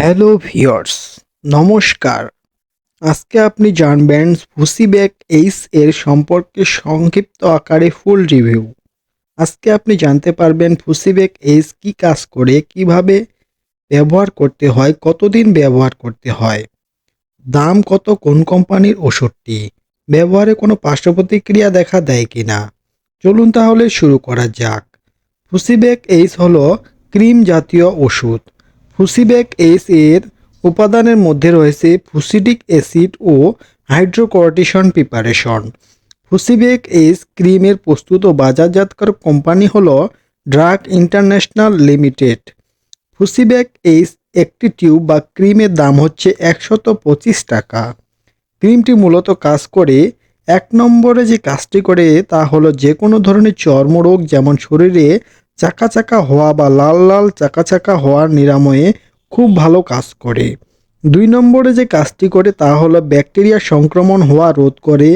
Hello viewers নমস্কার। আজকে আপনি জানবেন ফুসিব্যাক এইস এর সম্পর্কে সংক্ষিপ্ত আকারে ফুল রিভিউ আজকে আপনি জানতে পারবেন ফুসিব্যাক এইস কি কাজ করে, কীভাবে ব্যবহার করতে হয়, কতদিন ব্যবহার করতে হয়, দাম কত, কোন কোম্পানির ওষুধটি, ব্যবহারে কোনো পার্শ্ব প্রতিক্রিয়া দেখা দেয় কিনা। চলুন তাহলে শুরু করা যাক। ফুসিব্যাক এইস হলো ক্রিম জাতীয় ওষুধ। ফুসিব্যাক এস এর উপাদানের মধ্যে রয়েছে ফুসিডিক অ্যাসিড ও হাইড্রোকর্টিসন প্রিপারেশন। ফুসিব্যাক এস ক্রিমের প্রস্তুত ও বাজারজাতকারক কোম্পানি হল drug international limited. Fusibac S একটি টিউব বা ক্রিমের দাম হচ্ছে একশত পঁচিশ টাকা। ক্রিমটি মূলত কাজ করে, এক নম্বরে যে কাজটি করে তা হলো যে কোনো ধরনের চর্মরোগ যেমন শরীরে চাকা চাকা হওয়া বা লাল লাল চাকা চাকা হওয়ার নিরাময়ে খুব ভালো কাজ করে। দুই নম্বরে যে কাজটি করে তা হলো ব্যাকটেরিয়া সংক্রমণ হওয়া রোধ করে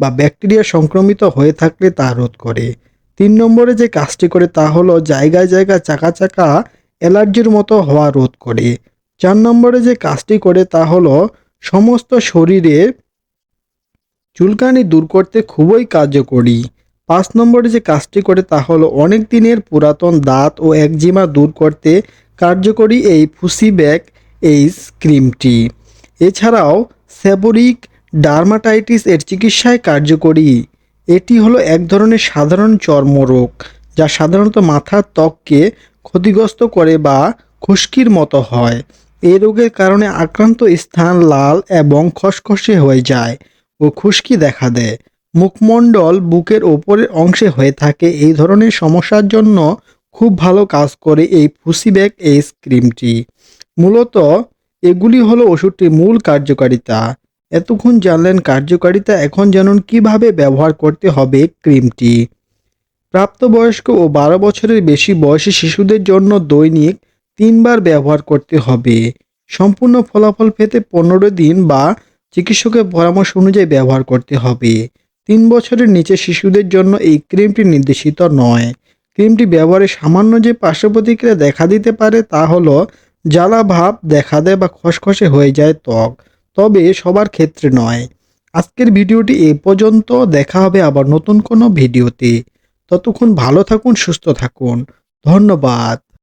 বা ব্যাকটেরিয়া সংক্রমিত হয়ে থাকলে তা রোধ করে। তিন নম্বরে যে কাজটি করে তা হলো জায়গায় জায়গায় চাকা চাকা অ্যালার্জির মতো হওয়া রোধ করে। চার নম্বরে যে কাজটি করে তা হলো সমস্ত শরীরে চুলকানি দূর করতে খুবই কার্যকরী। পাঁচ নম্বরে যে কাজটি করে তা হলো অনেক দিনের পুরাতন দাঁত ও একজিমা দূর করতে কার্যকরী এই ফুসিব্যাক এইস ক্রিমটি এছাড়াও সেবোরিক ডার্মাটাইটিস এর চিকিৎসায় কার্যকরী। এটি হলো এক ধরনের সাধারণ চর্মরোগ, যা সাধারণত মাথার ত্বককে ক্ষতিগ্রস্ত করে বা খুশকির মতো হয়। এই রোগের কারণে আক্রান্ত স্থান লাল এবং খসখসে হয়ে যায় ও খুশকি দেখা দেয়। মুখমণ্ডল বুকের ওপরের অংশে হয়ে থাকে। এই ধরনের সমস্যার জন্য খুব ভালো কাজ করে এই ফুসিব্যাক এইস ক্রিমটি। মূলত এগুলি হলো ওষুধটির মূল কার্যকারিতা। এতক্ষণ জানলেন কার্যকারিতা, এখন জানুন কীভাবে ব্যবহার করতে হবে ক্রিমটি। প্রাপ্তবয়স্ক ও বারো বছরের বেশি বয়সী শিশুদের জন্য দৈনিক তিনবার ব্যবহার করতে হবে। সম্পূর্ণ ফলাফল পেতে পনেরো দিন বা চিকিৎসকের পরামর্শ অনুযায়ী ব্যবহার করতে হবে। তিন বছরের নিচে শিশুদের জন্য এই ক্রিমটি নির্দেশিত নয়। ক্রিমটি ব্যবহারে সামান্য যে পার্শ্ব প্রতিক্রিয়া দেখা দিতে পারে তা হলো, জ্বালা ভাব দেখা দেয় বা খসখসে হয়ে যায় ত্বক, তবে সবার ক্ষেত্রে নয়। আজকের ভিডিওটি এ পর্যন্ত, দেখা হবে আবার নতুন কোনো ভিডিওতে। ততক্ষণ ভালো থাকুন, সুস্থ থাকুন। ধন্যবাদ।